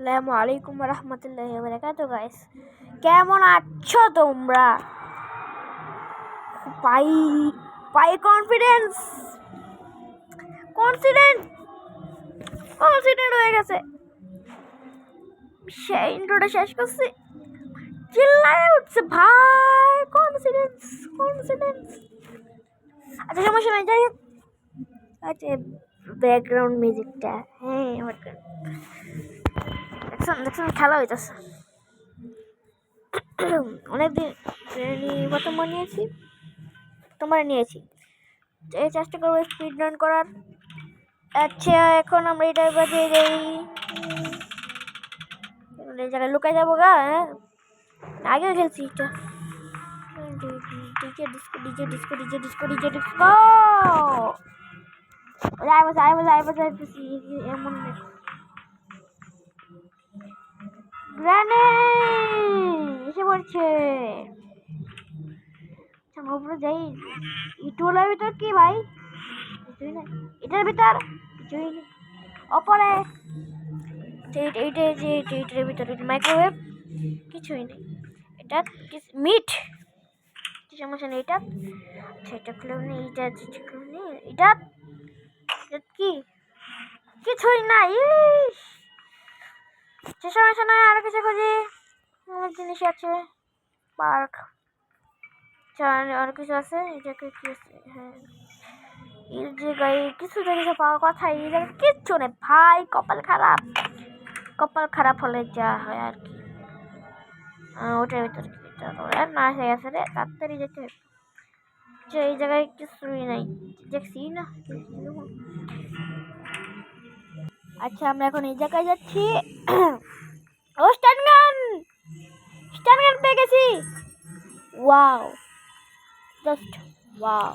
আসসালামু আলাইকুম রহমতুল্লাহ বারাকাত গাইস কেমন আছো তোমরা? পাই পাই কনফিডেন্স কনফিডেন্ট কনফিডেন্ট হয়ে গেছে। সে ইন্ট্রোটা শেষ করছি। চিল্লায় উঠছে, ভাই কনফিডেন্স কনফিডেন্স আচ্ছা সমস্যা নাই যাই আচ্ছা ব্যাকগ্রাউন্ড মিউজিকটা হ্যাঁ background। দেখছেন দেখছেন খেলা হইতেছে অনেকদিন প্রথম নিয়েছি তোমার নিয়েছি এই চেষ্টা করব স্পিড রান করার আচ্ছা এখন আমরা এটা বাজে যাই এই জায়গায় লুকাই যাব গা হ্যাঁ আগেও খেলছি এটা DJ disco DJ disco DJ disco DJ disco I বসে আই বসে আই বসে এমন গ্রানে এসে পড়ছে। আচ্ছা উপরে যাই। ইটুলার ভিতর কি ভাই? কিছুই না এটার ভিতর? কিছুই নেই। ওপরে এইটা যে মাইক্রোওয়েভ কিছুই নেই। এটা মিট? সমস্যা নেই এটা আচ্ছা এটা খুলে নেই এইটা যেটা খুলে নেই এটা এটা কি? কিছুই ইস সমস্যা নয় আরও কিছু খুঁজি। অনেক জিনিস আছে। পার্ক। আর কিছু আছে? কি আছে? হ্যাঁ। এই জায়গায় কিছু জিনিস পাওয়ার কথা, এই জায়গায় কিচ্ছু নেই। ভাই, কপাল খারাপ। কপাল খারাপ হলে যা হয় আর কি। ওটার ভিতর না, হয়ে গেছে রে। তাড়াতাড়ি যেতে যে এই জায়গায় কিছুই নাই। দেখছি, না? আচ্ছা আমরা এখন এই জায়গায় যাচ্ছি। ও স্টান গান স্টান গান পেয়ে গেছি। ওয়াও। Just wow.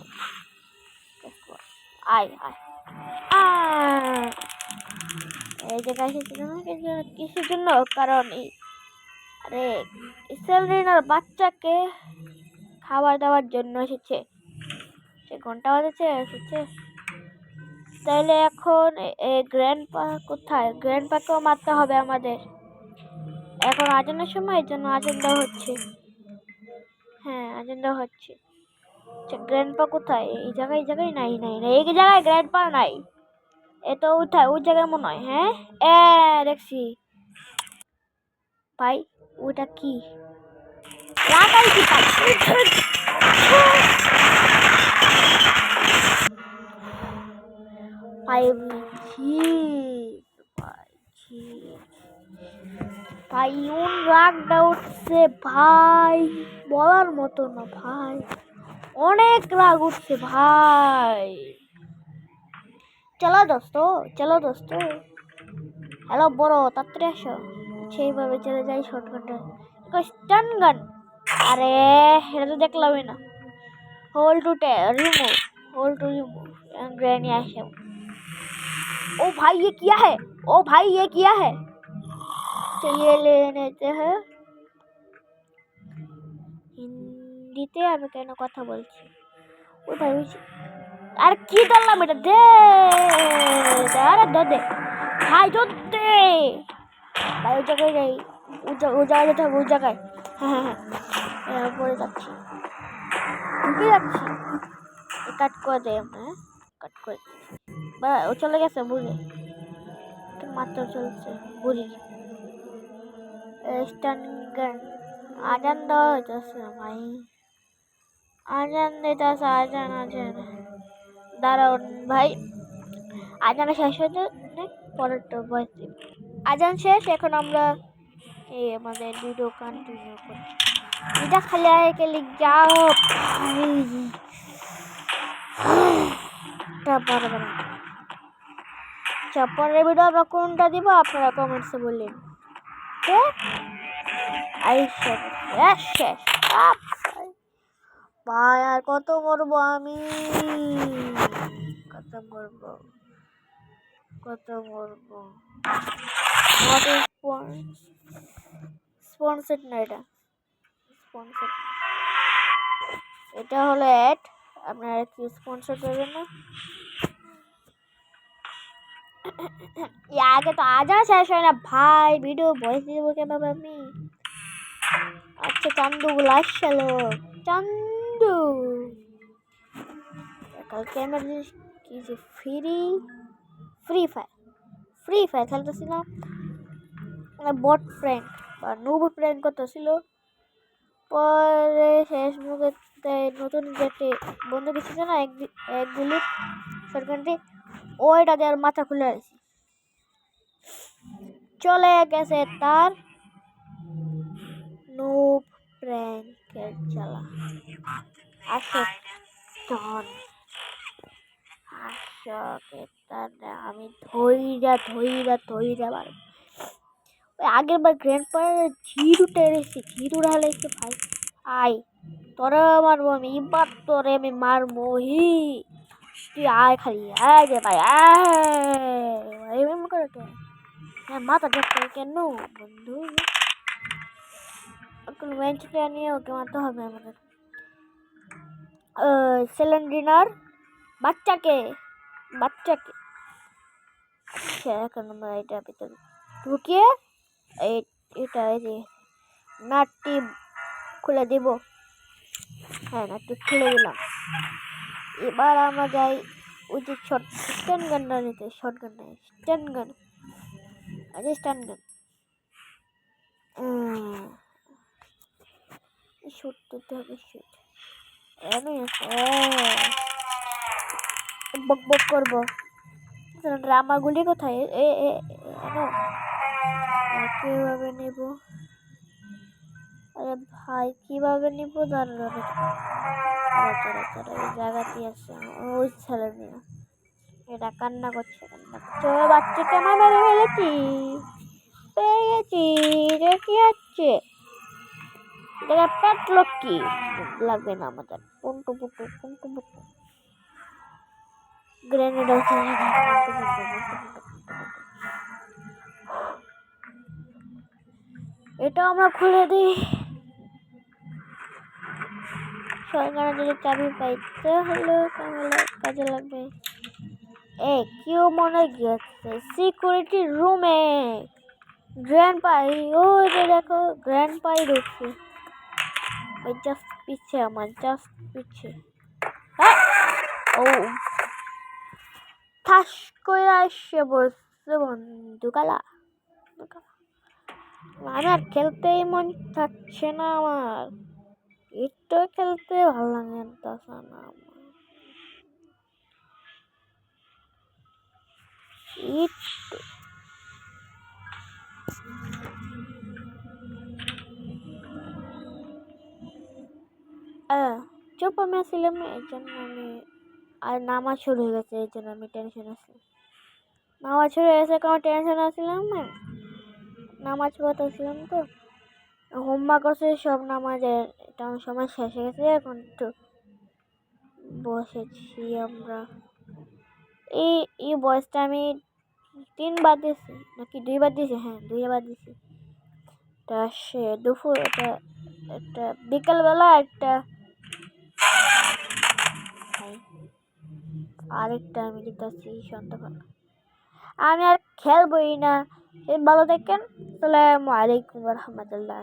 আয় আয়। এই জায়গায় এসেছিলাম কিসের জন্য, কারণ এই, আরে সেলরিনার বাচ্চাকে খাবার দেওয়ার জন্য এসেছে। সে ঘণ্টা বাজেছে এসেছে। তাহলে এখন গ্র্যান্ড পা কোথায়? গ্র্যান্ড পাকেও মারতে হবে আমাদের। এখন আজানের সময় এর জন্য আজান দেওয়া হচ্ছে। হ্যাঁ আজান দেওয়া হচ্ছে। আচ্ছা গ্র্যান্ড পা কোথায়? এই জায়গায় এই জায়গায়? নাই নাই নাই। এই জায়গায় গ্র্যান্ড পা নাই। এ তো উঠায়, ওই জায়গায় মনে হয় হ্যাঁ? এ, দেখছি। ভাই, ওটা কি? লাগাই কি পাই ফাইভ জি ভাই ইউন রাগটা উঠছে ভাই বলার মতো না, ভাই। অনেক রাগ উঠছে, ভাই। চলো দোস্ত চলো দোস্ত। হ্যালো, বড়, তাড়াতাড়ি আসো। সেইভাবে চলে যাই শর্টকাটে। স্টান গান আরে, এটা তো দেখলামই না। হোল টু টে remove hold to remove grenade আসে। ओ भाई ये किया है ओ भाई ये किया है चलिए ले लेते हैं হিন্দিতে আমি কেন কথা বলছি ওই ভাই ওই যে- আর কি ধরলাম এটা দে দে, আরে দে দে ভাই তো দে ভাই ওই জায়গায় যাই ওই জা- ওই জায়গায় যেতে হবে ওই জায়গায় হ্যাঁ হ্যাঁ হ্যাঁ পরে যাচ্ছি ঢুকে যাচ্ছি কাট করে দেয় আমরা হ্যাঁ কাট করে ও চলে গেছে বুড়ি। মাত্র চলছে, বুড়ি। স্টান আজান দেওয়া হইতেছে ভাই। আজান দিতেছে, আজান আজান। দাঁড়ান ভাই। আজান শেষ হয়েছে পরেরটা বয়স আজান শেষ, এখন আমরা এই আমাদের ভিডিও কন্টিনিউ করি। এটা খালি আগে লিখ যাও। তারপরে আচ্ছা পরের ভিডিও আমরা কোনটা দিব আপনারা কমেন্টসে বললেন। ভাই। আর কত মরবো আমি? কত মরবো কত মরবো স্পন্সেড না এটা? স্পন্সর এটা হলো অ্যাড আপনারা কি স্পন্সর করবেন না? আগে তো আজও শেষ হয় না। ভাই ভিডিও ভয়েস দিয়ে দেবো কেভাবে আমি আচ্ছা চান্দুগুলো আসছিল চান্দু! কালকে আমার জিনিস কি যে free Free Fire Free Fire খেলতেছিলাম। Bot friend বা নুব ফ্রেন্ড করতেছিল। পরে শেষ মুখে নতুন যেটি বন্ধু দিচ্ছে না, এক এক গুলি সরকারটি ওইটা দেওয়ার মাথা খুলে আসি চলে গেছে তার নুব প্র্যাঙ্কের জ্বালা। আসো টন আসকে তার আমি ধইরা ধইরা ধইরা বার ওই আগের বার গ্র্যান্ড টেরেছি জিরো ঢালাইছে ভাই। আয়, তোরা মারবো আমি এবার তোরে আমি মারবো হি তুই আয় খালি আয় রে ভাই আয় এমন করে কেন হ্যাঁ মাথা দেখতে কেন বন্ধু এখন বেঞ্চটা নিয়ে ওকে মারতে হবে আমাদের সিলিন্ডিনার বাচ্চাকে বাচ্চাকে এখন আমরা এটা ভিতরে ঢুকিয়ে এটা এই নাটটি খুলে দিব হ্যাঁ নাটটি খুলে দিলাম এবার আমরা যাই ওই যে শর্ট স্ট্যান্ড গানটা নিতে শর্ট গান নেই স্ট্যান্ড গান আচ্ছা স্ট্যান্ড গান শুট দিতে হবে শুট এমনি বক বক করব। ড্রামাগুলি কোথায়? এ এ কীভাবে নেব? আরে ভাই, কীভাবে নিব? দাঁড়া এই আছে ওই ছেলে নিয়ে এটা কান্না করছে কান্না করছে। ও বাচ্চাকে আমার মেরে ফেলেছি। পেয়ে গেছি, রে কি হচ্ছে? এটা পেট লক্ষ্মী লাগবে না আমাদের। পুন্টু পুটু পুন্টু পুটু। গ্রেনেড আছে এটা আমরা খুলে দিই। সরকার যদি চাবি হলো তাহলে কাজে লাগবে। এ, কেউ মনে গেছে? সিকিউরিটি রুমে গ্র্যান্ড পাই ওই যে দেখো গ্র্যান্ড পাই ঢুকছে ওই জাস্ট পিছে আমার জাস্ট পিছে। ও। ঠাস করে আসছে বসছে বন্ধুকালা। আমি আর খেলতেই মন থাকছে না আমার। একটু খেলতে ভালো লাগে না আমার। চুপ আমি আসছিলাম এর জন্য আমি আর নামাজ শুরু হয়ে গেছে, এই জন্য আমি টেনশন আসলাম নামাজ শুরু হয়ে গেছে কারণ টেনশন আসছিলাম না। নামাজ পড়তেছিলাম তো। হোমওয়ার্ক করছে সব নামাজের আমার সময় শেষ হয়ে গেছে, এখন একটু বসেছি আমরা। এই এই বয়সটা আমি তিনবার দিয়েছি, নাকি দুইবার দিয়েছি? হ্যাঁ দুইবার দিয়েছি। এটা সে দুপুর, এটা একটা বিকেলবেলা একটা আরেকটা আমি দিতেছি সন্ধ্যাবেলা। আমি আর খেলবই না। ভালো দেখেন আসসালামু আলাইকুম রহমতুল্লাহ